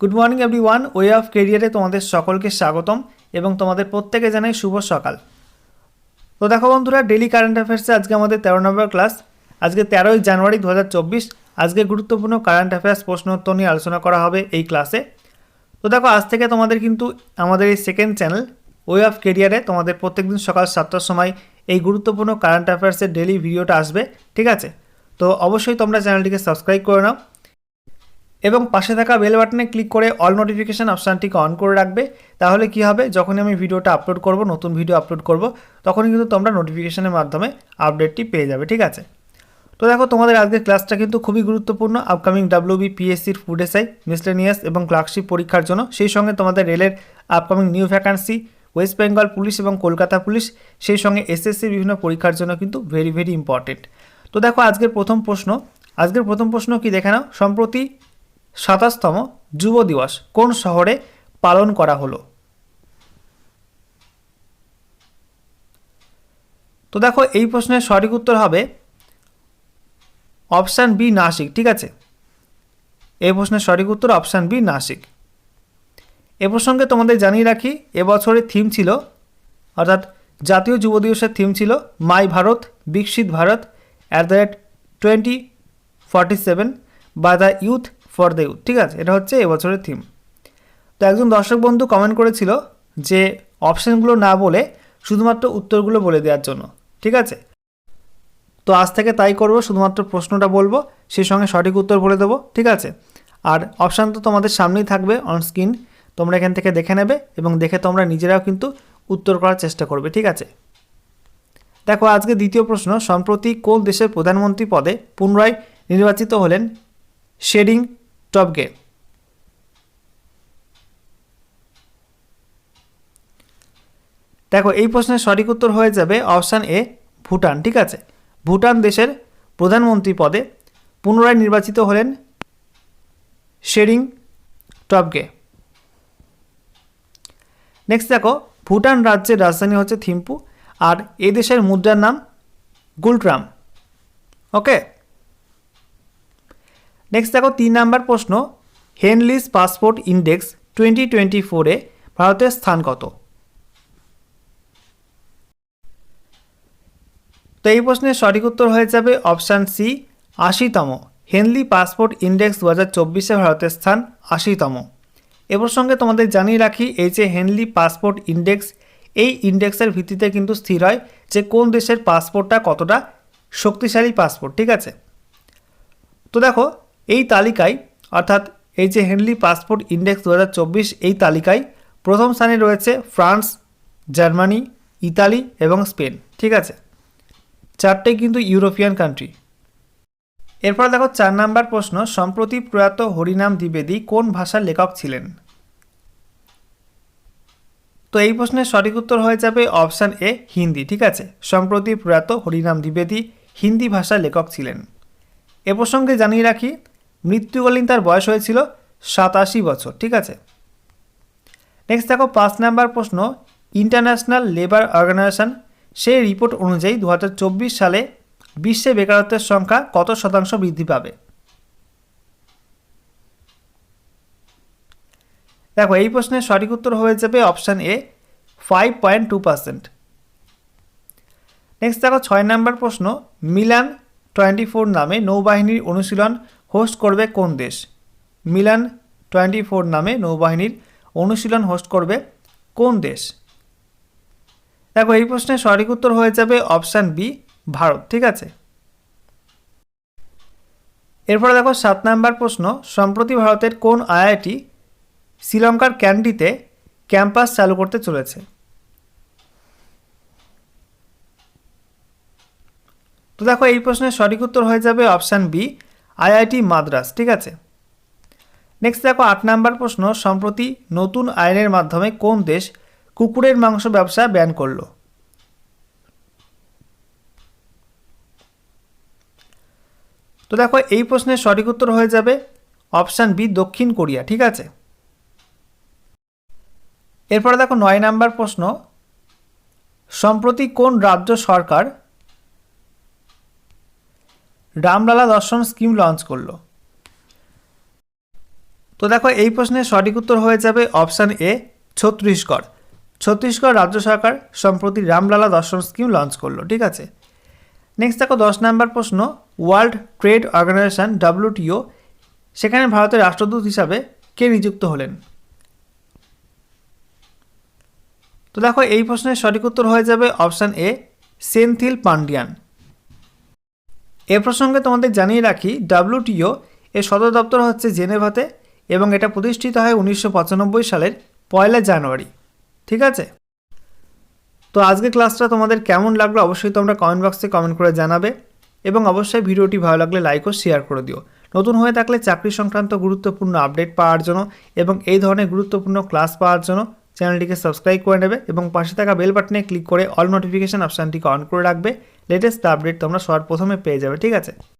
Good morning everyone way of কেরিয়ারে তোমাদের সকলকে স্বাগতম এবং তোমাদের প্রত্যেকে জানাই শুভ সকাল। তো দেখো বন্ধুরা ডেলি কারেন্ট অ্যাফেয়ার্সে আজকে আমাদের তেরো নম্বর ক্লাস আজকে তেরোই জানুয়ারি দু হাজার চব্বিশ। আজকে গুরুত্বপূর্ণ কারেন্ট অ্যাফেয়ার্স প্রশ্নোত্তর নিয়ে আলোচনা করা হবে এই ক্লাসে তো দেখো, আজ থেকে তোমাদের কিন্তু আমাদের এই সেকেন্ড চ্যানেল ওয়ে অফ কেরিয়ারে তোমাদের প্রত্যেকদিন সকাল সাতটার সময় এই গুরুত্বপূর্ণ কারেন্ট অ্যাফেয়ার্সের ডেলি ভিডিওটা আসবে, ঠিক আছে? তো অবশ্যই তোমরা চ্যানেলটিকে সাবস্ক্রাইব করে নাও। এবং পাশে থাকা বেল বাটনে ক্লিক করে অল নোটিফিকেশান অপশানটিকে অন করে রাখবে। তাহলে কি হবে? যখনই আমি ভিডিওটা আপলোড করব, নতুন ভিডিও আপলোড করব, তখনই কিন্তু তোমরা নোটিফিকেশানের মাধ্যমে আপডেটটি পেয়ে যাবে, ঠিক আছে? তো দেখো, তোমাদের আজকের ক্লাসটা কিন্তু খুবই গুরুত্বপূর্ণ আপকামিং ডাব্লিউবি পিএসসির ফুড এসআই মিসলেনিয়াস এবং ক্লার্কশিপ পরীক্ষার জন্য। সেই সঙ্গে তোমাদের রেলের upcoming new vacancy West Bengal police এবং কলকাতা পুলিশ সেই সঙ্গে এসএসসির বিভিন্ন পরীক্ষার জন্য কিন্তু ভেরি ভেরি ইম্পর্টেন্ট তো দেখো, আজকের প্রথম প্রশ্ন, আজকের প্রথম প্রশ্ন কি? দেখে নাও। সম্প্রতি সাতাশতম যুব দিবস কোন শহরে পালন করা হলো? তো দেখো, এই প্রশ্নের সঠিক উত্তর হবে অপশান বি নাসিক, ঠিক আছে? এই প্রশ্নের সঠিক উত্তর অপশান বি নাসিক। এ প্রসঙ্গে তোমাদের জানিয়ে রাখি এবছরের থিম ছিল, অর্থাৎ জাতীয় যুব দিবসের থিম ছিল মাই ভারত, বিকশিত Bharat at the rate twenty forty seven বা the youth for the youth ঠিক আছে? এটা হচ্ছে এবছরের থিম তো একজন দর্শক বন্ধু কমেন্ট করেছিল যে অপশানগুলো না বলে শুধুমাত্র উত্তরগুলো বলে দেওয়ার জন্য, ঠিক আছে? তো আজ থেকে তাই করব, শুধুমাত্র প্রশ্নটা বলব সেই সঙ্গে সঠিক উত্তর বলে দেবো, ঠিক আছে? আর অপশান তো তোমাদের সামনেই থাকবে অন স্ক্রিন তোমরা এখান থেকে দেখে নেবে এবং দেখে তোমরা নিজেরাও কিন্তু উত্তর করার চেষ্টা করবে, ঠিক আছে? দেখো, আজকে দ্বিতীয় প্রশ্ন, সম্প্রতি কোন দেশের প্রধানমন্ত্রী পদে পুনরায় নির্বাচিত হলেন শেডিং টপগে দেখো, এই প্রশ্নের সঠিক উত্তর হয়ে যাবে অপশান এ, ভুটান, ঠিক আছে? ভুটান দেশের প্রধানমন্ত্রী পদে পুনরায় নির্বাচিত হলেন শেরিং টপগে। নেক্সট দেখো, ভুটান রাজ্যের রাজধানী হচ্ছে থিম্পু, আর এই দেশের মুদ্রার নাম গুলট্রাম। ওকে নেক্সট দেখো তিন নাম্বার প্রশ্ন Henley's passport index twenty twenty ফোরে ভারতের স্থান কত? তো এই প্রশ্নের সঠিক উত্তর হয়ে যাবে অপশান সি আশিতম। হেনলি পাসপোর্ট ইন্ডেক্স দু হাজার চব্বিশে ভারতের স্থান আশিতম। এ প্রসঙ্গে তোমাদের জানিয়ে রাখি, এই যে হেনলি পাসপোর্ট ইন্ডেক্স এই ইন্ডেক্সের ভিত্তিতে কিন্তু স্থির হয় যে কোন দেশের পাসপোর্টটা কতটা শক্তিশালী পাসপোর্ট ঠিক আছে? তো দেখো এই তালিকায়, অর্থাৎ এই যে হেনলি পাসপোর্ট ইন্ডেক্স দু হাজার চব্বিশ, এই তালিকায় প্রথম স্থানে রয়েছে ফ্রান্স, জার্মানি, ইতালি এবং স্পেন, ঠিক আছে? চারটে কিন্তু ইউরোপিয়ান কান্ট্রি এরপর দেখো চার নাম্বার প্রশ্ন, সম্প্রতি প্রয়াত হরিনাম দ্বিবেদী কোন ভাষার লেখক ছিলেন? তো এই প্রশ্নের সঠিক উত্তর হয়ে যাবে অপশান এ, হিন্দি, ঠিক আছে? সম্প্রতি প্রয়াত হরিনাম দ্বিবেদী হিন্দি ভাষার লেখক ছিলেন। এ প্রসঙ্গে জানিয়ে রাখি মৃত্যুকালীন তার বয়স হয়েছিল সাতাশি বছর, ঠিক আছে? নেক্সট দেখো, পাঁচ নাম্বার প্রশ্ন ইন্টারন্যাশনাল লেবার অর্গানাইজেশন সেই রিপোর্ট অনুযায়ী দু হাজার চব্বিশ সালে বিশ্বে বেকারত্বের সংখ্যা কত শতাংশ বৃদ্ধি পাবে? দেখো, এই প্রশ্নের সঠিক উত্তর হয়ে যাবে option A five point two percent next দেখো, ছয় নম্বর প্রশ্ন, মিলান টোয়েন্টি ফোর নামে নৌবাহিনীর অনুশীলন হোস্ট করবে কোন দেশ? মিলান টোয়েন্টি ফোর নামে নৌবাহিনীর অনুশীলন হোস্ট করবে কোন দেশ? দেখো, এই প্রশ্নের সঠিক উত্তর হয়ে যাবে অপশান বি, ভারত, ঠিক আছে? এরপরে দেখো, সাত নাম্বার প্রশ্ন, সম্প্রতি ভারতের কোন আইআইটি শ্রীলঙ্কার ক্যান্ডিতে ক্যাম্পাস চালু করতে চলেছে? তো দেখো, এই প্রশ্নের সঠিক উত্তর হয়ে যাবে অপশান বি আইআইটি মাদ্রাস, ঠিক আছে? নেক্সট দেখো, আট নাম্বার প্রশ্ন, সম্প্রতি নতুন আইনের মাধ্যমে কোন দেশ কুকুরের মাংস ব্যবসা ব্যান করল? তো দেখো, এই প্রশ্নের সঠিক উত্তর হয়ে যাবে অপশান বি, দক্ষিণ কোরিয়া, ঠিক আছে? এরপরে দেখো, নয় নাম্বার প্রশ্ন, সম্প্রতি কোন রাজ্য সরকার রামলালা দর্শন স্কিম লঞ্চ করল। তো দেখো, এই প্রশ্নের সঠিক উত্তর হয়ে যাবে অপশান এ, ছত্তিশগড়। ছত্তিশগড় রাজ্য সরকার সম্প্রতি রামলালা দর্শন স্কিম লঞ্চ করল, ঠিক আছে? নেক্সট দেখো, দশ নম্বর প্রশ্ন ওয়ার্ল্ড ট্রেড অর্গানাইজেশন ডাব্লিউটিও সেখানে ভারতের রাষ্ট্রদূত হিসাবে কে নিযুক্ত হলেন? তো দেখো, এই প্রশ্নের সঠিক উত্তর হয়ে যাবে অপশান এ, সেন্থিল পান্ডিয়ান এ প্রসঙ্গে তোমাদের জানিয়ে রাখি, ডাব্লিউটিও এর সদর দপ্তর হচ্ছে জেনেভাতে এবং এটা প্রতিষ্ঠিত হয় উনিশশো পঁচানব্বই সালের পয়লা জানুয়ারি। ঠিক আছে? তো আজকে ক্লাসটা তোমাদের কেমন লাগল অবশ্যই তোমরা কমেন্ট বক্সে কমেন্ট করে জানাবে এবং অবশ্যই ভিডিওটি ভালো লাগলে লাইক ও শেয়ার করে দিও। নতুন হয়ে থাকলে চাকরি সংক্রান্ত গুরুত্বপূর্ণ আপডেট পাওয়ার জন্য এবং এই ধরনের গুরুত্বপূর্ণ ক্লাস পাওয়ার জন্য চ্যানেলটিকে সাবস্ক্রাইব করে নেবে এবং পাশে থাকা বেল বাটনে ক্লিক করে অল নোটিফিকেশান অপশানটিকে অন করে রাখবে। লেটেস্ট আপডেট তোমরা সবার প্রথমে পেয়ে যাবে, ঠিক আছে?